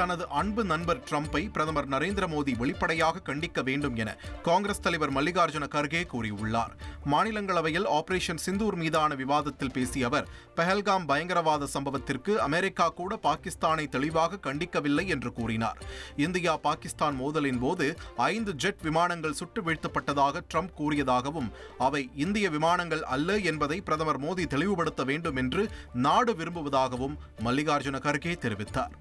தனது அன்பு நண்பர் ட்ரம்ப்பை பிரதமர் நரேந்திர மோடி வெளிப்படையாக கண்டிக்க வேண்டும் என காங்கிரஸ் தலைவர் மல்லிகார்ஜுன கர்கே கூறியுள்ளார். மாநிலங்களவையில் ஆபரேஷன் சிந்தூர் மீதான விவாதத்தில் பேசிய அவர் பெஹல்காம் பயங்கரவாத சம்பவத்திற்கு அமெரிக்கா கூட பாகிஸ்தானை தெளிவாக கண்டிக்கவில்லை என்று கூறினார். இந்தியா பாகிஸ்தான் மோதலின் போது ஐந்து ஜெட் விமானங்கள் சுட்டு வீழ்த்தப்பட்டதாக ட்ரம்ப் கூறியதாகவும் அவை இந்திய விமானங்கள் அல்ல என்பதை பிரதமர் மோடி தெளிவுபடுத்த வேண்டும் என்று நாடு விரும்புவதாகவும் மல்லிகார்ஜுன கர்கே தெரிவித்தார்.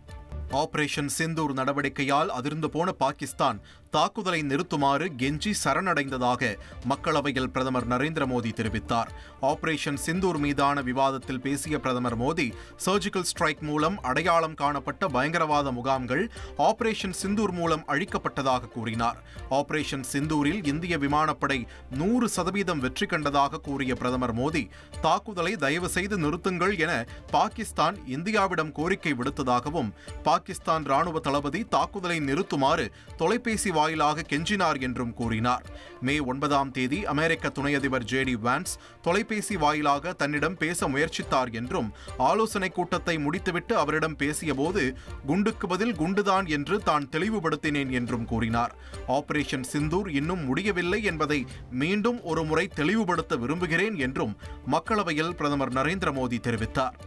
ஆபரேஷன் சிந்தூர் நடவடிக்கையால் அதிர்ந்து போன பாகிஸ்தான். தாக்குதலை நிறுத்துமாறு கெஞ்சி சரணடைந்ததாக மக்களவையில் பிரதமர் நரேந்திர மோடி தெரிவித்தார். ஆபரேஷன் சிந்தூர் மீதான விவாதத்தில் பேசிய பிரதமர் மோடி சர்ஜிக்கல் ஸ்ட்ரைக் மூலம் அடையாளம் காணப்பட்ட பயங்கரவாத முகாம்கள் ஆபரேஷன் சிந்தூர் மூலம் அழிக்கப்பட்டதாக கூறினார். ஆபரேஷன் சிந்தூரில் இந்திய விமானப்படை நூறு சதவீதம் வெற்றி கண்டதாக கூறிய பிரதமர் மோடி தாக்குதலை தயவு செய்து நிறுத்துங்கள் என பாகிஸ்தான் இந்தியாவிடம் கோரிக்கை விடுத்ததாகவும் பாகிஸ்தான் ராணுவ தளபதி தாக்குதலை நிறுத்துமாறு தொலைபேசி வாயிலாக கெஞ்சினார் என்றும் கூறினார். மே ஒன்பதாம் தேதி அமெரிக்க துணை அதிபர் ஜேடி வான்ஸ் தொலைபேசி வாயிலாக தன்னிடம் பேச முயற்சித்தார் என்றும் ஆலோசனை கூட்டத்தை முடித்துவிட்டு அவரிடம் பேசியபோது குண்டுக்கு பதில் குண்டுதான் என்று தான் தெளிவுபடுத்தினேன் என்றும் கூறினார். ஆபரேஷன் சிந்தூர் இன்னும் முடியவில்லை என்பதை மீண்டும் ஒருமுறை தெளிவுபடுத்த விரும்புகிறேன் என்றும் மக்களவையில் பிரதமர் நரேந்திர மோடி தெரிவித்தார்.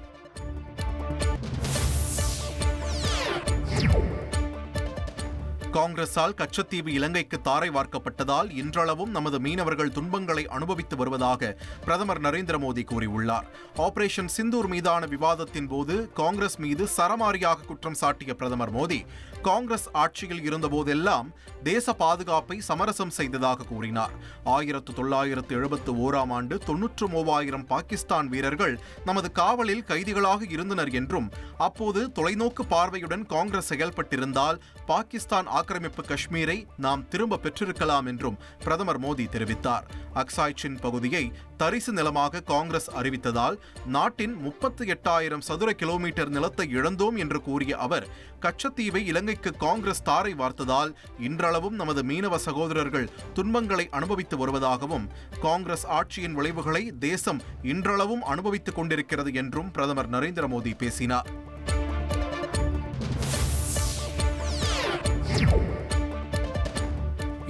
காங்கிரஸால் கச்சத்தீவு இலங்கைக்கு தாரை வார்க்கப்பட்டதால் இன்றளவும் நமது மீனவர்கள் துன்பங்களை அனுபவித்து வருவதாக பிரதமர் நரேந்திர மோடி கூறியுள்ளார். ஆபரேஷன் சிந்தூர் மீதான விவாதத்தின் போது காங்கிரஸ் மீது சரமாரியாக குற்றம் சாட்டிய பிரதமர் மோடி காங்கிரஸ் ஆட்சியில் இருந்தபோதெல்லாம் தேச பாதுகாப்பை சமரசம் செய்ததாக கூறினார். ஆயிரத்து தொள்ளாயிரத்து எழுபத்து ஓராம் ஆண்டு தொன்னூற்று மூவாயிரம் பாகிஸ்தான் வீரர்கள் நமது காவலில் கைதிகளாக இருந்தனர் என்றும் அப்போது தொலைநோக்கு பார்வையுடன் காங்கிரஸ் செயல்பட்டிருந்தால் பாகிஸ்தான் ஆக்கிரமிப்பு காஷ்மீரை நாம் திரும்ப பெற்றிருக்கலாம் என்றும் பிரதமர் மோடி தெரிவித்தார். அக்சாய்சின் பகுதியை தரிசு நிலமாக காங்கிரஸ் அறிவித்ததால் நாட்டின் முப்பத்தி எட்டாயிரம் சதுர கிலோமீட்டர் நிலத்தை இழந்தோம் என்று கூறிய அவர் கச்சத்தீவை இலங்கைக்கு காங்கிரஸ் தாரை வார்த்ததால் இன்றளவும் நமது மீனவ சகோதரர்கள் துன்பங்களை அனுபவித்து வருவதாகவும் காங்கிரஸ் ஆட்சியின் விளைவுகளை தேசம் இன்றளவும் அனுபவித்துக் கொண்டிருக்கிறது என்றும் பிரதமர் நரேந்திர மோடி பேசினார்.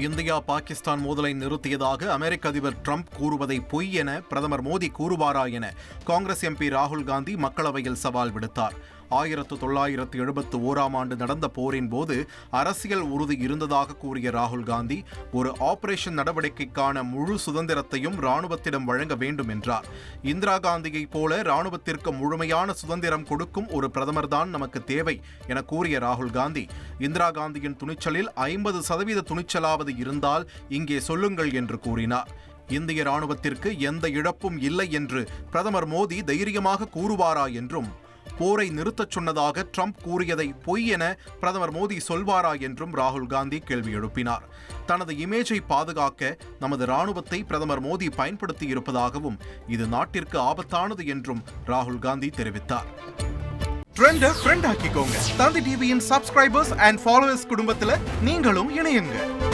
இந்தியா பாகிஸ்தான் மோதலை நிறுத்தியதாக அமெரிக்க அதிபர் ட்ரம்ப் கூறுவதை பொய் என பிரதமர் மோடி கூறுவாரா என காங்கிரஸ் எம்பி ராகுல் காந்தி மக்களவையில் சவால் விடுத்தார். ஆயிரத்து தொள்ளாயிரத்து எழுபத்து ஓராம் ஆண்டு நடந்த போரின் போது அரசியல் உறுதி இருந்ததாக கூறிய ராகுல் காந்தி ஒரு ஆபரேஷன் நடவடிக்கைக்கான முழு சுதந்திரத்தையும் ராணுவத்திடம் வழங்க வேண்டும் என்றார். இந்திரா காந்தியைப் போல ராணுவத்திற்கு முழுமையான சுதந்திரம் கொடுக்கும் ஒரு பிரதமர் தான் நமக்கு தேவை என கூறிய ராகுல் காந்தி இந்திரா காந்தியின் துணிச்சலில் ஐம்பது சதவீத துணிச்சலாவது இருந்தால் இங்கே சொல்லுங்கள் என்று கூறினார். இந்திய ராணுவத்திற்கு எந்த இழப்பும் இல்லை என்று பிரதமர் மோடி தைரியமாக கூறுவாரா என்றும் போரை நிறுத்தச் சொன்னதாக ட்ரம்ப் கூறியதை பொய் என பிரதமர் மோடி சொல்வாரா என்றும் ராகுல் காந்தி கேள்வி எழுப்பினார். தனது இமேஜை பாதுகாக்க நமது ராணுவத்தை பிரதமர் மோடி பயன்படுத்தி இருப்பதாகவும் இது நாட்டிற்கு ஆபத்தானது என்றும் ராகுல் காந்தி தெரிவித்தார். ட்ரெண்ட ஃப்ரெண்ட் ஆக்கிக்கோங்க. தந்தி டிவியின் சப்ஸ்கிரைபர்ஸ் அண்ட் ஃபாலோவர்ஸ் குடும்பத்துல நீங்களும் இணையுங்க.